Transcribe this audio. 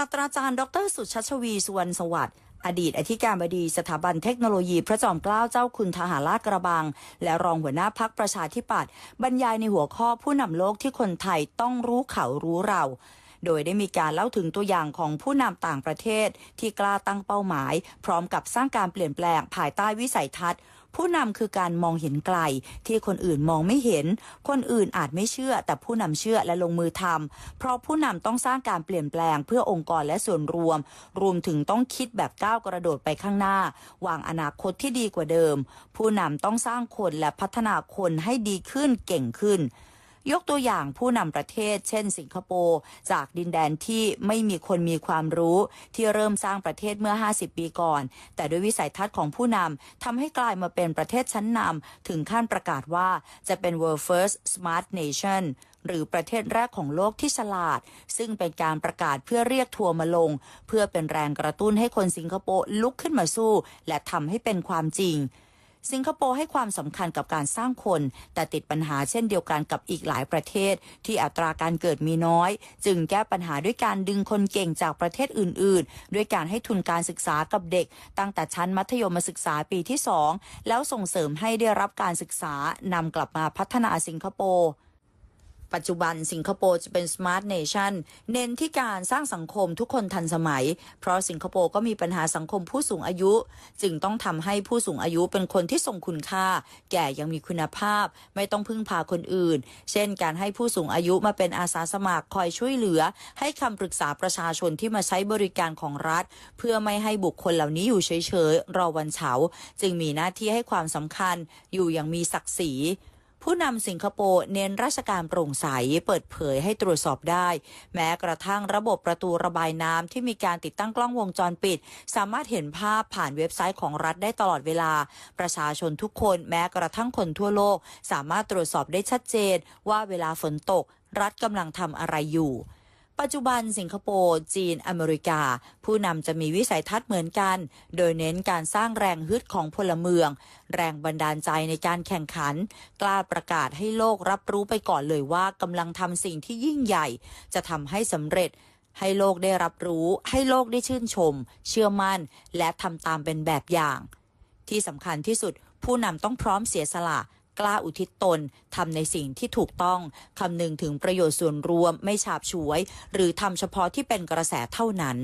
ศาสตราจารย์ ดร สุชัชวี สุวรรณสวัสดิ์ อดีตอธิการบดีสถาบันเทคโนโลยี พระจอมเกล้าเจ้าคุณทหารลาดกระบัง และรองหัวหน้าพักประชาธิปัตย์บรรยายในหัวข้อผู้นำโลกที่คนไทยต้องรู้เขารู้เรา โดยได้มีการเล่าถึงตัวอย่างของผู้นำต่างประเทศที่กล้าตั้งเป้าหมาย พร้อมกับสร้างการเปลี่ยนแปลงภายใต้วิสัยทัศน์ผู้นำคือการมองเห็นไกล ที่คนอื่นมองไม่เห็น คนอื่นอาจไม่เชื่อ แต่ผู้นำเชื่อและลงมือทำเพราะผู้นำต้องสร้างการเปลี่ยนแปลงเพื่อองค์กรและส่วนรวม รวมถึงต้องคิดแบบก้าวกระโดดไปข้างหน้า วางอนาคตที่ดีกว่าเดิม ผู้นำต้องสร้างคนและพัฒนาคนให้ดีขึ้นเก่งขึ้น ยกตัวอย่างผู้นำประเทศ เช่น สิงคโปร์จากดินแดนที่ไม่มีคนมีความรู้ที่เริ่มสร้างประเทศเมื่อ 50 ปีก่อน แต่ด้วยวิสัยทัศน์ของผู้นำทำให้กลายมาเป็นประเทศชั้นนำถึงขั้นประกาศว่าจะเป็น world first smart nation หรือประเทศแรกของโลกที่ฉลาด ซึ่งเป็นการประกาศเพื่อเรียกทัวร์มาลง เพื่อเป็นแรงกระตุ้นให้คนสิงคโปร์ลุกขึ้นมาสู้ และทำให้เป็นความจริง สิงคโปร์ให้ความสำคัญกับการสร้างคน แต่ติดปัญหาเช่นเดียวกันกับอีกหลายประเทศ ที่อัตราการเกิดมีน้อย จึงแก้ปัญหาด้วยการดึงคนเก่งจากประเทศอื่น ๆ ด้วยการให้ทุนการศึกษากับเด็ก ตั้งแต่ชั้นมัธยมศึกษาปีที่ 2 แล้วส่งเสริมให้ได้รับการศึกษานำกลับมาพัฒนาสิงคโปร์ ปัจจุบันสิงคโปร์จะเป็น Smart Nation เน้นที่การสร้างสังคมทุกคนทันสมัย เพราะสิงคโปร์ก็มีปัญหาสังคมผู้สูงอายุ จึงต้องทำให้ผู้สูงอายุเป็นคนที่ทรงคุณค่า แก่ยังมีคุณภาพ ไม่ต้องพึ่งพาคนอื่น เช่น การให้ผู้สูงอายุมาเป็นอาสาสมัครคอยช่วยเหลือ ให้คำปรึกษาประชาชนที่มาใช้บริการของรัฐ เพื่อไม่ให้บุคคลเหล่านี้อยู่เฉยๆรอวันเฉา จึงมีหน้าที่ให้ความสำคัญอยู่อย่างมีศักดิ์ศรี ผู้นำสิงคโปร์เน้นราชการโปร่งใสเปิดเผยให้ตรวจสอบได้ แม้กระทั่งระบบประตูระบายน้ำที่มีการติดตั้งกล้องวงจรปิด สามารถเห็นภาพผ่านเว็บไซต์ของรัฐได้ตลอดเวลา ประชาชนทุกคนแม้กระทั่งคนทั่วโลก สามารถตรวจสอบได้ชัดเจน ว่าเวลาฝนตก รัฐกำลังทำอะไรอยู่ ปัจจุบันสิงคโปร์จีนอเมริกา ผู้นำจะมีวิสัยทัศน์เหมือนกัน โดยเน้นการสร้างแรงฮึดของพลเมือง แรงบันดาลใจในการแข่งขัน กล้าประกาศให้โลกรับรู้ไปก่อนเลยว่ากำลังทำสิ่งที่ยิ่งใหญ่ จะทำให้สำเร็จให้โลกได้รับรู้ ให้โลกได้ชื่นชม เชื่อมั่น และทำตามเป็นแบบอย่าง ที่สำคัญที่สุดผู้นำต้องพร้อมเสียสละ กล้าอุทิศตนทำในสิ่งที่ถูกต้องคำนึงถึงประโยชน์ส่วนรวมไม่ฉาบฉวย หรือทำเฉพาะที่เป็นกระแสเท่านั้น